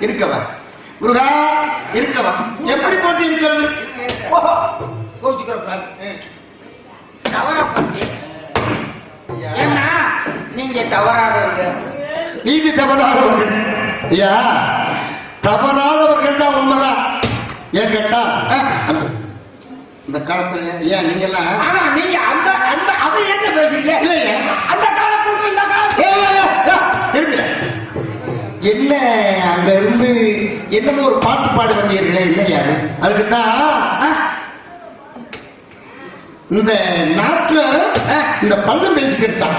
இருக்கவா. முருகா இருக்கவா. எப்படி போட்டு இருக்கிறது? நீங்க தவறாதவங்க. நீதி தவறாதவர்கள் ஐயா தவறாதவர்கள் தான் உண்மைதான். ஏன் கேட்டா? இந்த காலத்துல ஏன் நீங்க எல்லாம் நீங்க அந்த அந்த அதை என்ன பேசுறீங்க? இல்லையே. அந்த என்ன அங்க இருந்து என்னமோ ஒரு பாட்டு பாட வந்தீர்களே இல்லையா அதுக்கு தான்? இந்த நாட்டுல. இந்த பள்ளம் பேசிக்கிட்டான்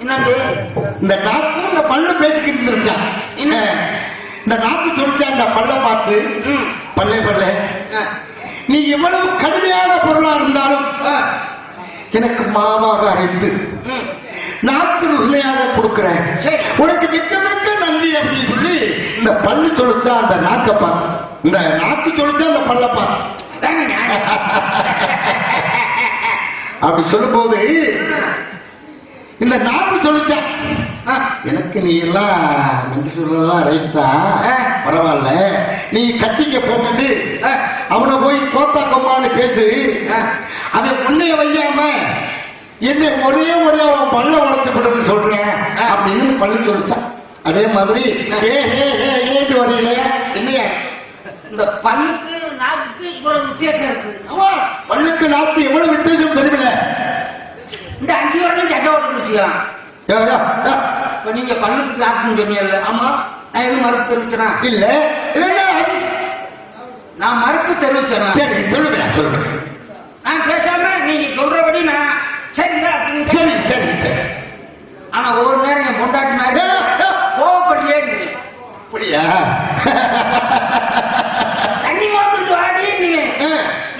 என்னது இந்த நாக்கு இந்த பள்ளம் பேசிக்கிட்டு இருக்கான் என்ன? இந்த நாக்கு துடிச்சா இந்த பள்ளம் பார்த்து. பல்லே பல்லே. நீ எவ்வளவு கடுமையான பொருளா இருந்தாலும். எனக்கு மாவாக ம். நாக்கு ருசியாக கொடுக்கிறேன். உனக்கு மிக்க மிக்க நன்றி அப்படின்னு சொல்லி இந்த பல்லு தொடுத்தா அந்த நாக்கை பார்த்து இந்த நாக்கு தொடுத்தா அந்த பல்ல பார்த்து அதாங்க நியாயம். அப்படி சொல்லும்போது இந்த நாக்கு தொடுத்தா ஆ. எனக்கு நீ எல்லாம் நன்றி சொல்லலாம் ரைட் தான். பரவாயில்ல நீ கட்டிக்க போட்டுட்டு. அவனை போய் கோத்தா கொம்மான்னு பேசு. அவன் உன்னைய வையாம என்னை ஒரே ஒரே அவன் பல்ல உடச்சப்படுன்னு சொல்றேன் ஆ. அப்படின்னு பள்ளி சொல்லிச்சான் அதே மாதிரி ஏட்டு வரையிலையா இல்லையா. இந்த பல்லுக்கு நாக்குக்கு இவ்வளவு வித்தியாசம் இருக்கு. ஆமா. பல்லுக்கு நாக்கு எவ்வளவு வித்தியாசம் தெரியல இந்த அஞ்சு வருடம் சண்டை ஓட்டு முடிச்சுக்கலாம் யா, யா, யா. இப்ப நீங்க பல்லுக்கு நாக்குன்னு சொன்னீங்கல்ல. ஆமா. நான் எதுவும் மறுப்பு தெரிவிச்சனா? இல்ல. நான் மறுப்பு தெரிவிச்சேனா? சரி சொல்லுங்க சொல்லுங்க. நான் பேசாம நீங்க சொல்றபடி நான் சரிங்க சரி சரி சரி. ஆனா ஒரு நேரம் என் பொண்டாட்டி மாதிரி இருந்தேன் அப்படியா? தண்ணி மோந்துட்டு வாடி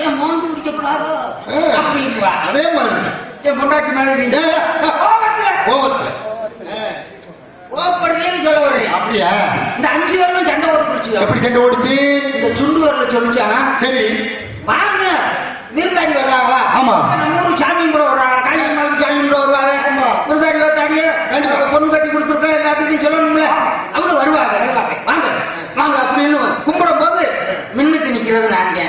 ஏன் மோந்து குடிக்கப்படாதோ? ஆ. அப்படின்பா. அதே மாதிரி. என் பொண்டாட்டி மாதிரி சொல்ல வர்றேன் அப்படியா? இந்த அஞ்சு வரலும் சண்டை ஓட்டு பிடிச்சு எப்படி சண்டை ஓடுச்சு இந்த சுண்டு வரல சொல்லிச்சான் சரி. வாங்க. விருந்தாடி வர்றாங்களா? ஆமா. நம்ம ஊரு சாமி கூட வர்றாங்க காளி அம்மாவுக்கு சாமி கூட வருவாங்க ஆமா. விருந்தாடி வந்தாடி கண்டிப்பா. பொண்ணு கட்டி கொடுத்துருக்கேன் எல்லாத்துக்கும் சொல்லணும்ல அவங்க வருவாங்க வாங்க வாங்க அப்படின்னு கும்பிடும் போது மின்னுக்கு நிக்கிறது நாங்க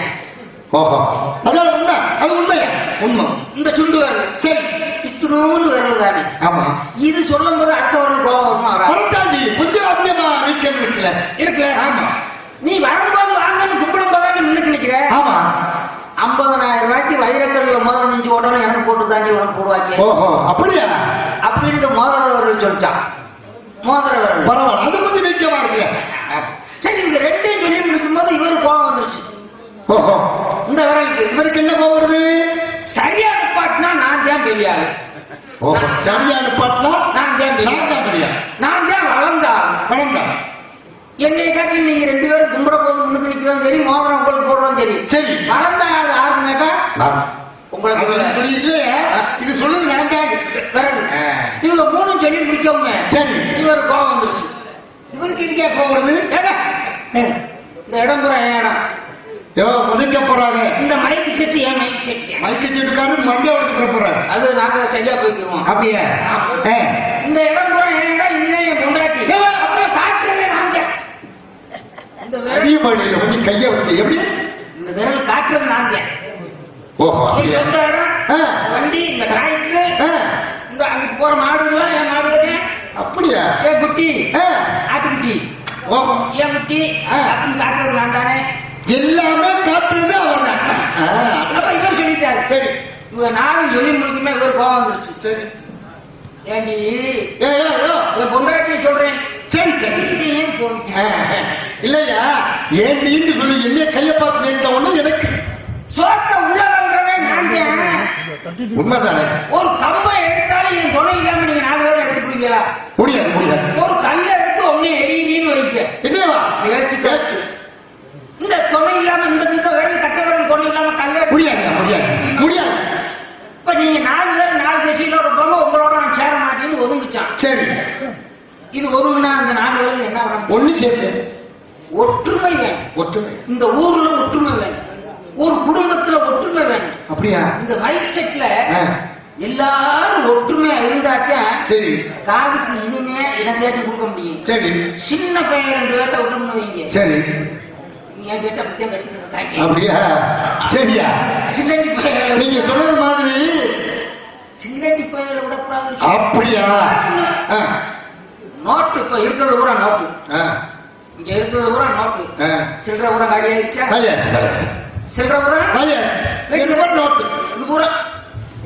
ஓஹோ அதான் உண்மை அது உண்மையா உண்மை. இந்த சுண்டு வரல சரி இத்தினூன்னு வரல தானே. ஆமா. இது சொல்லும் போது அடுத்தவர்கள் கோபம் பரட்டாஜி கொஞ்சம் அதிகமா வீக்கம் இருக்குல்ல. இருக்கு ஆமா. நீ வரும்போது வாங்கன்னு கும்பிடும் போதானே மின்னுக்கு நிக்கிற? ஆமா. ஐம்பதனாயிரம் ரூபாய்க்கு வைரக்கல்ல மோதிரம் மிஞ்சி ஓடணும் எனக்கு போட்டு தாண்டி உனக்கு போடுவாங்க ஓஹோ அப்படியா? அப்படின்னு மோதிரவர்கள் சொல்லிச்சான் மோதிரவர்கள். பரவாயில்ல அது கொஞ்சம் வீக்கமா இருக்குல்ல. சரி இந்த ரெண்டையும் சொல்லி முடிக்கும் போது இவரு கோவம் வந்துருச்சு. இந்த விரலுக்கு இவருக்கு என்ன கோவம் வருது? சரியான பாட்டுனா நான் தான் பெரிய ஆளு ஓஹோ சரியான பாட்டுனா நான் தான் நான் தான் பெரிய நான் தான் வளர்ந்த வளர்ந்தா என்னை காட்டி நீங்க ரெண்டு பேரும் கும்பிட போது முன்னுக்கு சரி மோதிரம் உங்களுக்கு போடுறதும் சரி. சரி. வளர்ந்த ஆள் யாருன்னு கேட்டா? நான். உங்களுக்கு இது சொல்லுது ஆ. இவங்க மூணும் சொல்லி முடிக்கவுங்க சரி. இவர் கோவம் வந்துருச்சு. இவருக்கு எங்கே வருது? ஏங்க, இந்த இடம் என் இடம் ஏதோ உதைக்க போறாங்க. இந்த மைக் செட்டு ஏன் மைக் செட்டு மைக்கு சீட்டுக்காரன் மண்டை போறாரு. அது நாங்க சரியா போய்க்குவோம் அப்படியா. இந்த இடம் என் இடம் இல்லை என் பொண்டாட்டி. ஏ, காட்டுறதே நாங்க இந்த விரல். கைய விட்டு. எப்படி? இந்த விரல் காட்டுறது நாங்க ஓஹோ அப்படியா? சொந்த இடம். ஆ. வண்டி இந்த காய்க்கு. ஆ, இந்த அங்கிட்டு போற மாடுலாம் என் மாடுகளே. அப்படியா? என் குட்டி. ஆ, ஆட்டுக்குட்டி. ஓஹோ. என் குட்டி? ஆ. அப்படின்னு காட்டுறது நான் தானே. எல்லாமே காட்டுறது அவர் ஆ, அப்ப இவர் சொல்லிட்டாரு. சரி. இவங்க நானும் சொல்லி முடிக்குமே இவர் கோவம் வந்துருச்சு. சரி. ஏண்டி? பொண்டாட்டி சொல்றேன். சரி சரி. ஏன் இல்லையா? நீண்டு சொல்லி என்ன கைய பார்த்து ஒண்ணு எனக்கு சோத்த உள்ள வந்தவன் நான். உண்மைதானே? ஒரு கம்பை எடுத்தாலும் என் துணை இல்லாம நீங்க நாலு பேரும் எடுத்துக்கிறீங்களா முடியாது முடியாது. ஒரு கல்லை எடுத்து ஒண்ணு எரியுன்னு வைக்க. பேச்சு பேச்சு இந்த துணை இல்லாம இந்த மிக்க வேலை கட்ட வேலை துணை இல்லாம கல்லை எடுத்து- முடியாது முடியாது. முடியாது. இப்ப நீங்க நாலு பேர் நாலு திசையிலோட போங்க உங்களோட நான் சேர மாட்டேன்னு ஒதுங்கிச்சான். சரி. இது ஒதுங்குனா அந்த நாலு பேருக்கு என்ன வரும்? ஒண்ணு சேர்த்து. ஒற்றுமை வேணும். ஒற்றுமை. இந்த ஊர்ல ஒற்றுமை வேணும். ஒரு குடும்பத்துல ஒற்றுமை வேணும். அப்படியா? இந்த மைக் செட்ல எல்லாரும் ஒற்றுமையா இருந்தாத்தான் சரி. காதுக்கு இனிமையா இடம் தேடி கொடுக்க முடியும். சரி. சின்ன பையன் ரெண்டு பேர்த்த விட்டோம்னு வைங்க. சரி. அப்படியே சரியா. நீங்க சொன்னது மாதிரி. அப்படியா? நோட்டு இப்ப இருக்கிறது பூரா நோட்டு. இங்க இருக்கிறது பூரா நோட்டு. சில்லற பூரா காலி ஆயிடுச்சா? காலியா சில்லற மாதிரி நோட்டு. இது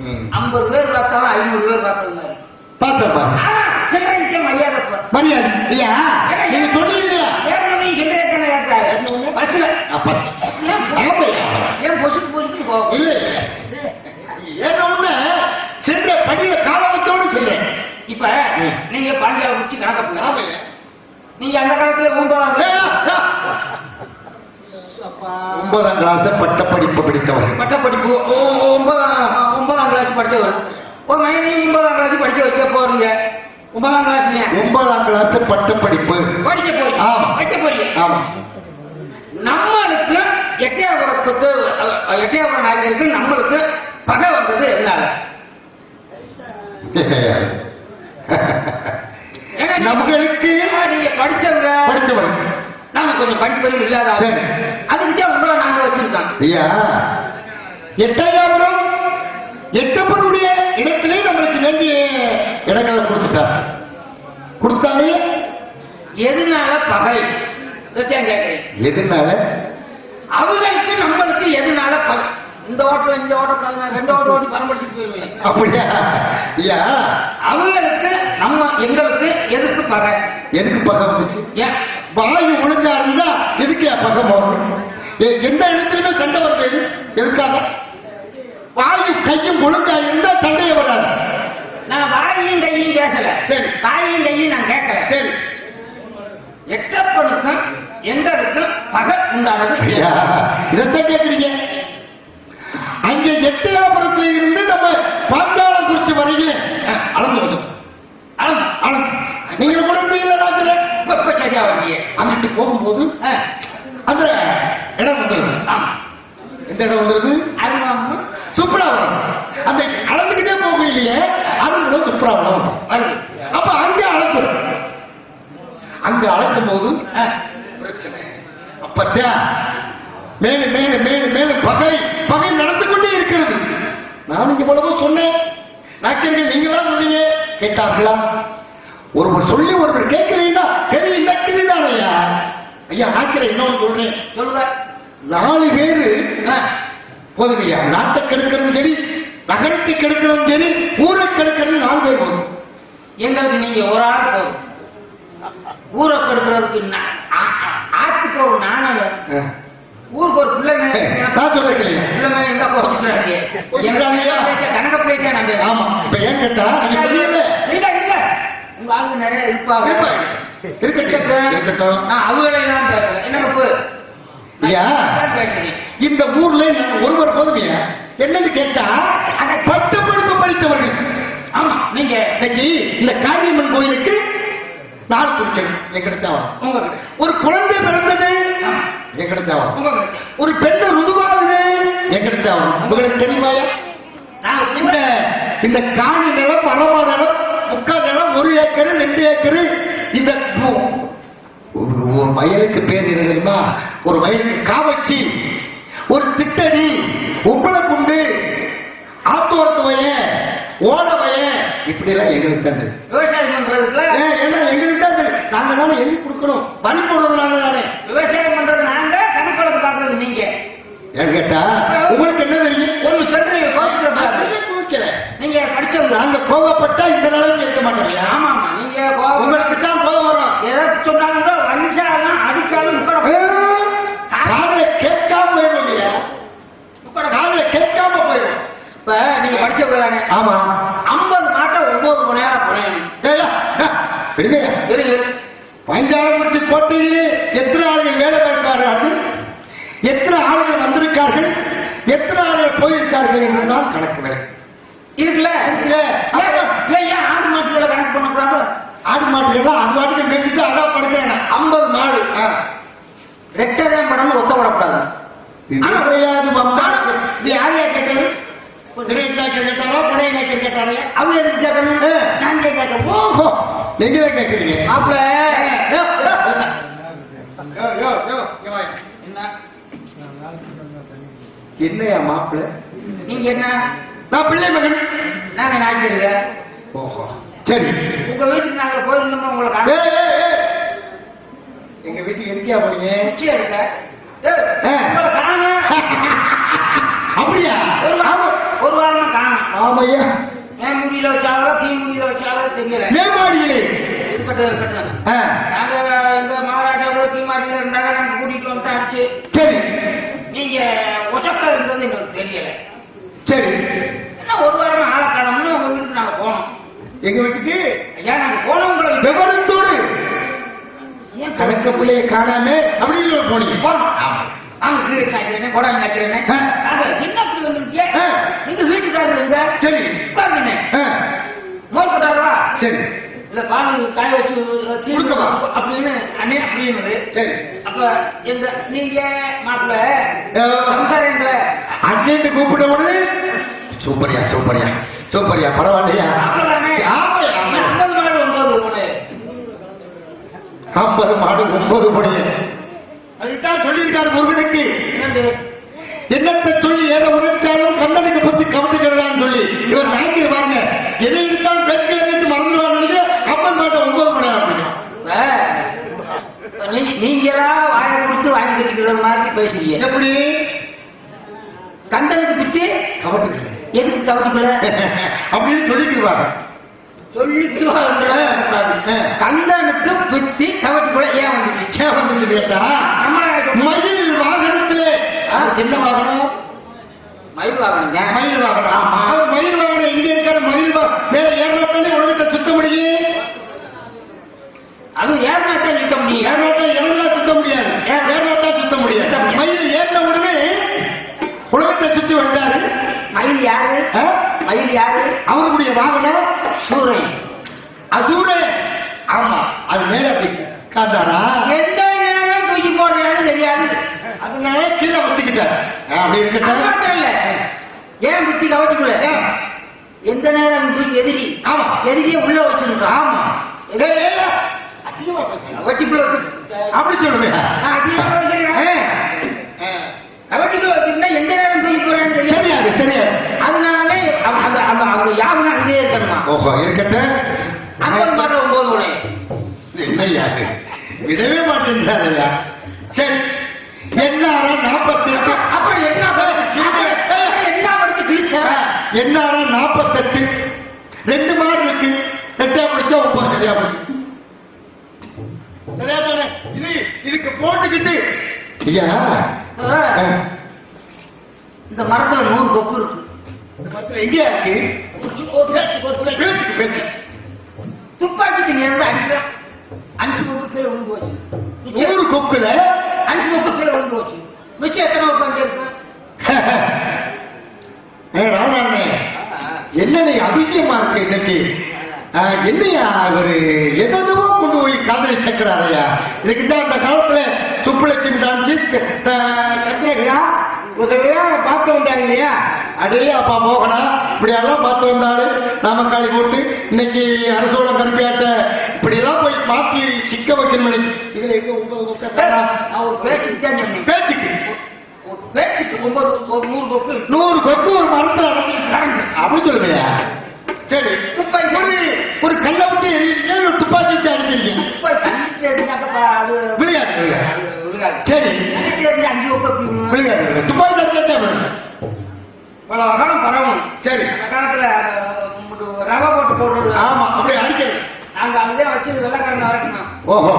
ம். ஐம்பது பேர் பார்த்தாலும் ஐநூறு பேர் பார்த்தது மாதிரி. சில்லறைக்கு மரியாதை. மரியாதை நீங்க சொன்னீங்க இல்லையா ஏற்கனவே சில்லறை எத்தனை கேட்டாங்க அப்ப ஏன் பொசுக்கு பொசுக்கு இல்ல ஏன்னா ஒண்ணு சென்ற படியில கால வைக்கணும்னு சொல்றேன் இப்ப. நீங்க பாண்டியாவை வச்சு கணக்க ஆமாய்யா. நீங்க அந்த காலத்துல ஒன்பதாம். ஒன்பதாம் கிளாஸ் பட்ட படிப்பு படித்தவர்கள் பட்டப்படிப்பு. ஒன்பதாம் ஒன்பதாம் கிளாஸ் படிச்சவர் ஒரு மைனி ஒன்பதாம் கிளாஸ் படிக்க வைக்க போறீங்க. ஒன்பதாம் கிளாஸ் ஒன்பதாம் கிளாஸ் பட்ட படிப்பு படிக்க போறீங்க. வைக்க போறீங்க. ஆமா. நம்மளுக்கு எட்டயபுரத்துக்கு எட்டயபுரம் நாயகருக்கு நம்மளுக்கு பகை வந்தது என்னால ஏன்னா நீங்க- படிச்சவங்க. படித்தவர்கள் நாங்க கொஞ்சம் படிப்பறிவு இல்லாத. அதுக்கிட்டே உங்களை நாங்க வச்சிருக்கோம். ஐயா எட்டயாபுரம் எட்டப்பனுடைய இடத்திலே நம்மளுக்கு வேண்டிய இடங்களை கொடுத்துட்டார். கொடுத்தாங்க எதனால பகை? இதைத்தான் கேட்கிறேன். எதனால? அவங்களுக்கு நம்மளுக்கு எதனால பகை இந்த ஓட்டம் இந்த ஓட்டம் ரெண்டு ஓட்டம் ஓட்டி பணம் படிச்சுட்டு அப்படியா? ஐயா அவங்களுக்கு நம்ம எங்களுக்கு எதுக்கு பகை? எதுக்கு பகை வந்துச்சு? வாயு ஒழுங்கா இருந்தா எதுக்கு பகம் வரும் எ- எந்த இடத்துலயுமே சண்டை வருது எது? எதுக்காக? வாயு கையும் ஒழுங்கா இருந்தா சண்டையே வராது. நான் வாயும் கையும் பேசல. சரி. வாயும் கையும் நான் கேட்கல. சரி. எட்டப்பனுக்கும் எங்களுக்கும் பகை உண்டானது ஐயா இதைத்தான் கேக்குறீங்க. அங்க எட்டயாபுரத்துல இருந்து நம்ம பாஞ்சாலம் குறிச்சி வரைக்கும் அளந்து வந்தோம் அளந்து. அளந்து. நீங்க கூட ராத்திரி. இப்ப சரியா வரீங்க அங்கிட்டு போகும்போது அந்த இடம் வந்துருது. ஆமா எந்த இடம் வந்துருது? சுப்ராவனம் அந்த அளந்துகிட்டே போக இல்லையே. அருள் சுப்ராவனம் வருது அப்ப அங்க அளக்கு அங்க அளக்கும் போது பிரச்சனை. அப்பத்தான் மேல மேல மேல மேல பகை பகை நடந்து கொண்டே இருக்கிறது. நான் இங்க போலவோ சொன்னேன். நாக்கியர்கள் நீங்களா சொன்னீங்க. கேட்டார்களா? ஒருவர் சொல்லி ஒருவர் கேட்கலைன்னா இந்த ஐயா ஐயா நாக்கிற இன்னொன்று சொல்றேன். சொல்லுங்க. நாலு பேரு போதுங்கய்யா நாட்டை கெடுக்கிறதும் சரி நகரத்தை கெடுக்கிறதும் சரி ஊரை கெடுக்கிறது நாலு பேர் போதும். எங்களுக்கு நீங்க ஒரு ஆள் போதும். ஊரை கெடுக்கிறதுக்கு ஆத்துக்கு ஒரு நாணல் ஊருக்கு ஒரு பிள்ளை நான் சொல்றேன் பிள்ளை மேல இருந்தா போட்டுக்கிறாங்கய்யா. கணக்க பிள்ளைக்கே நம்பி ஆமா. இப்ப ஏன் கேட்டா இல்ல இல்ல உங்க ஆளுங்க நிறைய இருப்பாங்க. இருக்கட்டும். இருக்கட்டும். நான் அவங்களே தான் பேசுறேன் என்ன தப்பு? ஐயா இந்த ஊர்ல ஒருவர் போதுமையா என்னன்னு கேட்டா பட்ட படிப்பு படித்தவர்கள். ஆமா நீங்க. இன்னைக்கு இந்த காளியம்மன் கோயிலுக்கு நாள் குறிக்கணும் எங்கிட்ட வரும் உங்க ஒரு குழந்தை பிறந்தது வரும் உங்க ஒரு பெண்ணு ருதுவாகுது எங்கிட்ட வரும் உங்களுக்கு தெரியுமாயா நான் இந்த இந்த காணி நிலம் அரவா நிலம் முக்கால் நிலம் ஒரு ஏக்கர் ரெண்டு ஏக்கர் இந்த வயலுக்கு பேர் தெரியுமா? ஒரு வயலுக்கு காவச்சி ஒரு திட்டடி உப்பளை குண்டு ஆத்தோரத்து வயல் ஓட வயல் இப்படி எல்லாம் எங்களுக்கு தந்தது. விவசாயம் ஏன், ஏன்னா எங்களுக்கு தான் தெரியும். நாங்க தானே எழுதி கொடுக்கணும். போடுறோம் நாங்க தானே விவசாயம் பண்றது நாங்க கணக்கெடுப்பு பாக்குறது நீங்க. ஏன் கேட்டா உங்களுக்கு என்ன தெரியும்? ஒண்ணு சொல்றீங்க குவிக்கல. நீங்க படிச்சவங்க நாங்க கோவப்பட்டா இந்த நிலைமைக்கு இருக்க மாட்டோம்யா ஆமா ஆமா. நீங்க உங்களுக்கு தான் கோவம் வரும். ஏதாவது சொன்னாங்களோ வஞ்சாலும் அடிச்சாலும் காதல கேட்காம போயிடும் காதல கேட்காம போயிடும். இப்ப நீங்க படிச்சவங்க தானே. ஆமா ஐம்பது மாட்டை ஒன்பது மணி நேரம் புனையணும் ஏய்யா, ஏ, விடுமையா இருக்கு பஞ்சாலங்குறிச்சி கோட்டையிலே எத்தனை ஆளுகள் வேலை பார்க்கிறார்கள்? எத்தனை ஆளுகள் வந்திருக்கார்கள்? எத்தனை ஆளுகள் போயிருக்கார்கள் என்றுதான் கணக்கு வேலை இருக்குல்ல? ஏன் ஆடு மாட்டுகளை கணக்கு பண்ணக்கூடாது? ஆடு மாட்டுகள்லாம் அது மாட்டுக்கு மேய்ச்சிட்டு அதான் படுக்கிறேன் ஐம்பது மாடு. ரெட்டதான் படம் ஒத்தப்படக்கூடாது. யாரையா கேட்டது? கேட்டாரா நாய்க்கர் கேட்டாரா? அவங்க எதுக்கு கேட்கணும்? நான் கேட்கறேன் ஓஹோ. எங்கே வாங்க. என்ன? என்னையா மாப்பிள்ள நீங்க என்ன? நான் பிள்ளை மகன். நாங்க நாட்டிருக்க ஓஹோ சரி. உங்க வீட்டுக்கு நாங்க போயிருந்தோம் உங்களை காண ஏய், ஏய், ஏய். எங்க வீட்டுக்கு எதுக்கியா போனீங்க? நிச்சயம் இருக்க. அப்படியா? ஒரு வாரம் ஒரு வாரமா காணும். ஆமையா என் முடியில வச்சாங்களோ கீ முடியில வச்சாங்களோ தெரியல இருக்கட்டும் இருக்கட்டும் ஆ, நாங்க எங்க மகாராஜாவோ கீமாட்டில இருந்தாங்க நாங்க கூட்டிட்டு வந்துட்டு அடிச்சு சரி. நீங்க ஒசக்க இருந்தது எங்களுக்கு தெரியல. சரி. என்ன ஒரு வாரம் ஆளை காணோம்னு உங்க வீட்டுக்கு நாங்க போனோம். எங்க வீட்டுக்கு? ஐயா நாங்க போனவங்களை விவரத்தோடு. ஏன் கணக்க பிள்ளைய காணாம அப்படின்னு போனீங்க. போனோம். நாங்க கிரீட் காய்க்கிறேன் கொடாங்க காய்க்கிறேன் ஆ. நாங்க என்ன சரி. உட்காருங்க மோர் போட்டாரா சரி. இல்ல காய வச்சு கொடுக்கவா? அப்படின்னு அண்ணே அப்படின்னு சரி. அப்ப எங்க நீங்க மாப்பிள்ள. சம்சாரங்கள? அண்ணன் கூப்பிட்ட உடனே சூப்பரியா சூப்பரியா சூப்பரியா பரவாயில்லையா. ஐம்பது மாடு ஒன்பது மணி அதுதான் சொல்லியிருக்காரு முருகனுக்கு. என்னத்தை சொல்லி ஏதோ உழைச்சாலும் கண்ணனுக்கு பத்தி கவனிக்கிறதான்னு சொல்லி. இவர் நினைக்கிற பாருங்க எதை இருந்தாலும் பேசுகிற பேசி மறந்துடுவாங்க அப்பன் மாட்ட ஒன்பது மணி அப்படின்னு நீங்களா வாயை கொடுத்து வாங்கி கட்டிக்கிறது மாதிரி பேசுறீங்க. எப்படி? கந்தனுக்கு பிச்சு? கவட்டுக்கல எதுக்கு கவட்டிக்கல அப்படின்னு சொல்லிக்கிடுவாங்க. கந்தனுக்கு பித்தி கவட்டிக்குள்ள ஏன் வந்துச்சு? ஏன் வந்து கேட்டா? நம்ம மயில். என்ன வாகனம்? மயில் மயில் வாகனம். அது மயில் வாகனம். எங்க இருக்காரு மயில் மேல ஏறினாத்தானே உலகத்தை சுத்த முடியும். அது ஏமாத்தான் நிறுத்த முடியும். ஏறினாத்தா இறங்கினா சுத்த முடியாது? ஏறினாத்தா சுத்த முடியாது. சுத்த. மயில் ஏறின உடனே உலகத்தை சுத்தி வந்தாரு மயில் யாரு? மயில் யாரு? அவருடைய வாகனம் சூரியன் அசூரே ஆமா. அது மேல அப்படி காந்தாரா எந்த நேரம் தூக்கி போடுறான்னு தெரியாது அதனால கீழே வச்சுக்கிட்டார் அப்படி இருக்கட்டும் ஏன் புத்தி கவட்டிக்குள்ள. எந்த நேரம் எதிரி? ஆமா. எதிரியே உள்ள வச்சிருக்கான் ஆமா. வச்சு அப்படி சொல்லுவேன். கவட்டிக்குள்ள வச்சிருந்தா எந்த நேரம் தூக்கி போறான்னு தெரியாது. தெரியாது அதனாலே அந்த அந்த அந்த யாவும் அங்கேயே இருக்கணுமா? ஓஹோ இருக்கட்டும். ஐம்பது மாதம் ஒன்பது மணி என்னையா இது? விடவே மாட்டேன்றாரையா போட்டுக்கிட்டு. ஐயா இந்த மரத்துல நூறு கொக்கு இருக்கு. இந்த மரத்துல எங்கேயா இருக்கு? பேச்சு, அடிக்கிறான் அஞ்சு கொக்கு விழுந்து போச்சு நூறு கொக்குல? அஞ்சு கொக்கு விழுந்து போச்சு மிச்சம் எத்தனை உட்காந்து ராவணாண்ணே என்ன நீ அதிசயமா இருக்கு இன்னைக்கு? என்னையா இவரு? எதோ கொண்டு போய் காதலி சேர்க்கிறாரையா இதுக்கு அந்த காலத்துல சுப்புலட்சுமி டான்ஸு கத்திரகா இதெல்லாம் பார்த்து வந்தாங்க இல்லையா? அடே அப்பா மோகனா இப்படியெல்லாம் பார்த்து வந்தாரு. நாமக்காளி போட்டு இன்னைக்கு அரசோட கருப்பியாட்ட இப்படியெல்லாம் போய் மாற்றி சிக்க வைக்கணும் இதுல எங்க ஒன்பது நான் ஒரு பேச்சுக்கு தான் சொன்னேன். பேச்சுக்கு. பேச்சுக்கு ஒன்பது ஒரு நூறு கொக்கு. நூறு கொக்கு ஒரு மரத்துல அடைஞ்சிருக்காங்க அப்படி சொல்லுவியா? சரி. ஒரு ஒரு கல்லை விட்டு எரியுங்க ஒரு துப்பாக்கி அடிச்சிருக்கீங்க? அது விழுகாது சரி தண்ணிக்கு எரிஞ்சு அஞ்சு விழுகாது. துப்பாக்கி விழுகும் பல காலம் பரவும் சரி அந்த காலத்துல ரவை போட்டு போடுறது ஆமா அப்படியே அடிக்கிறது நாங்க அங்கதான் வச்சு வெள்ளக்காரன் வரக்கணும் ஓஹோ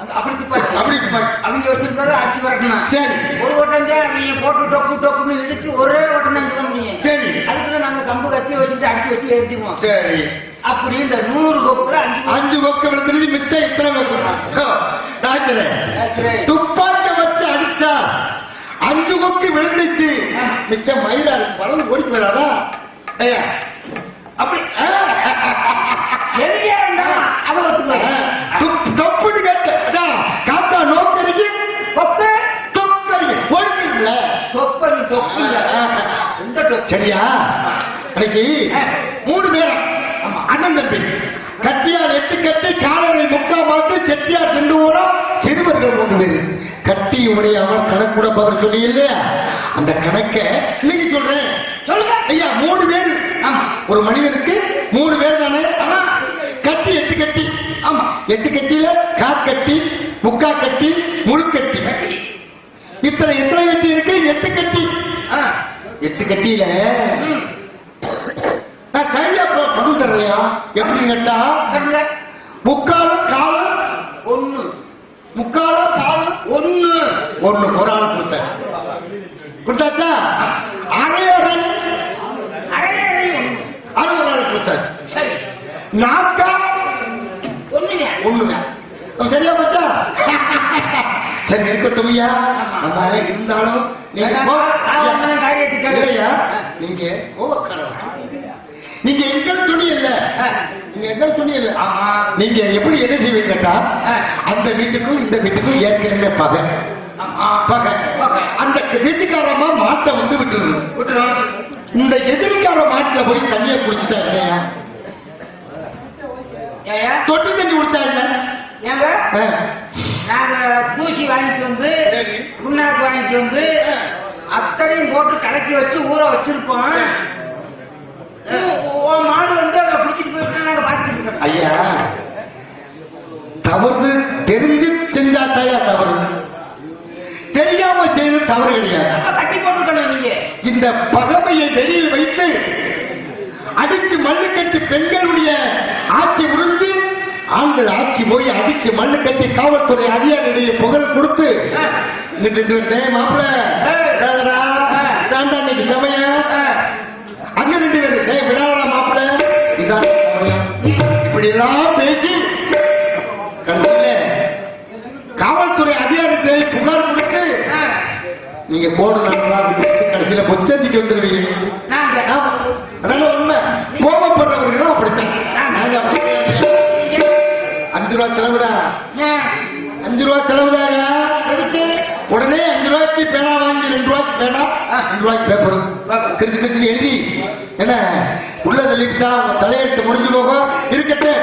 அங்க அப்படி துப்பாக்கி அப்படி துப்பாக்கி. அவங்க வச்சிருந்ததை அடிச்சு வரக்கணும் சரி ஒரு ஓட்டம் தான் அவங்க போட்டு டொப்பு டொப்புன்னு இடிச்சு ஒரே ஓட்டம் தான் முடியும் சரி அதுக்குள்ள நாங்க கம்பு கத்தி வச்சுட்டு அடிச்சு வச்சு ஏற்றிடுவோம் சரி அப்படி இந்த நூறு கொப்புல அஞ்சு. அஞ்சு கொக்கு விழுந்துருச்சு மிச்சம் இத்தனை கொக்கு. துப்பாக்கி வச்சு அடிச்சா அஞ்சு கொக்கு விழுந்துச்சு. மிச்சம் மயிலா இருக்கு. பறந்து ஓடிச்சு போயிடாதா? ஐயா. அப்படி. தொப்புன்னு கேட்ட காத்தா நோக்கறிக்கு தொப்பு? தொப்பு இல்ல எந்த தொப்பு? சரியா? அன்னைக்கு மூணு பேரும் ஆமா. அண்ணன் தம்பி. கட்டியால் செட்டியார் சென்று ஓட சிறுவர்கள் மூன்று பேர். கட்டி உடையாமல் கணக்குட பவர் சொல்லி இல்லையா அந்த கணக்கை இன்னைக்கு சொல்றேன். சொல்லுங்க. ஐயா மூணு பேர். ஒரு மனிதனுக்கு மூணு பேர் தானே? கட்டி எட்டு கட்டி. ஆமா. எட்டு கட்டியில கா கட்டி முக்கா கட்டி முழு கட்டி. இத்தனை எத்தனை கட்டி இருக்கு? எட்டு கட்டி. எட்டு கட்டியில. நான் சரியா ப- பணம் தர்றையா எப்படி கேட்டா. முக்காலும் முக்காலும் காலம் ஒண்ணு ஒண்ணு ஒரு ஆள் கொடுத்தாரு கொடுத்தாச்சா அரை அரை அரை அரை ஒண்ணு அது ஒரு ஆள் கொடுத்தாச்சு சரி நாக்கா ஒண்ணுங்க அப்ப சரியா போச்சா சரி இருக்கட்டும் ஐயா நம்ம இருந்தாலும் நீங்க கோவக்காரர் நீங்க எங்கள் துணி இல்ல. நீங்க இல்ல ஆமா நீங்க எப்படி என்ன செய்வீங்க கேட்டா ஆ. அந்த வீட்டுக்கும் இந்த வீட்டுக்கும் ஏற்கனவே பகை. பகை. அந்த வீட்டுக்காரமா மாட்டை வந்து விட்டுருது. இந்த எதிர்கார மாட்டுல போய் தண்ணியை குடிச்சிட்டா இல்லையா தொட்டி தண்ணி குடிச்சா இல்ல. நாங்க தூசி வாங்கிட்டு வந்து. புண்ணாக்கு வாங்கிட்டு வந்து. அத்தனையும் போட்டு கலக்கி வச்சு ஊற வச்சிருப்போம். மாடு வந்து அதை நாங்க பாத்துக்கிட்டு இருக்கோம் ஐயா தவறு தெரிஞ்சு செஞ்சா தாயா தவறு தெரியாம செய்து தவறு கிடையாது இந்த பகமையை வெளியில் வைத்து அடித்து மண்ணு கட்டி பெண்களுடைய ஆட்சி முடிஞ்சு ஆண்கள் ஆட்சி போய் அடிச்சு மண்ணு கட்டி காவல்துறை அதிகாரிகளுடைய புகழ் கொடுத்து ஆ. இங்கிட்டு இருந்து ஒரு டேய் மாப்பிள ஆ. விடாதடா ஆ. வேண்டாம் இன்னைக்கு சமயம். அங்க ரெண்டு பேரு டேய் விடாதடா மாப்பிள இதான் இப்படி எல்லாம் பேசி கடைசியில காவல்துறை அதிகாரிகளை புகார் கொடுத்து. நீங்க கோடு நடக்கலாம் கடைசியில பொச்சந்திக்கு வந்துருவீங்க. அதனால உண்மை கோபப்படுறவர்களும் அப்படித்தான் நாங்க. அஞ்சு ரூபா செலவுதான்? அஞ்சு ரூபா செலவுதாங்க உடனே அஞ்சு ரூபாய்க்கு பேனா வாங்கி ரெண்டு ரூபாய்க்கு பேனா ரெண்டு ரூபாய்க்கு பேப்பரும் கிறுக்கு கிறுக்கு எழுதி. என்ன? உள்ள தள்ளிவிட்டா உங்க தலையெழுத்து முடிஞ்சு போகும் இருக்கட்டும்.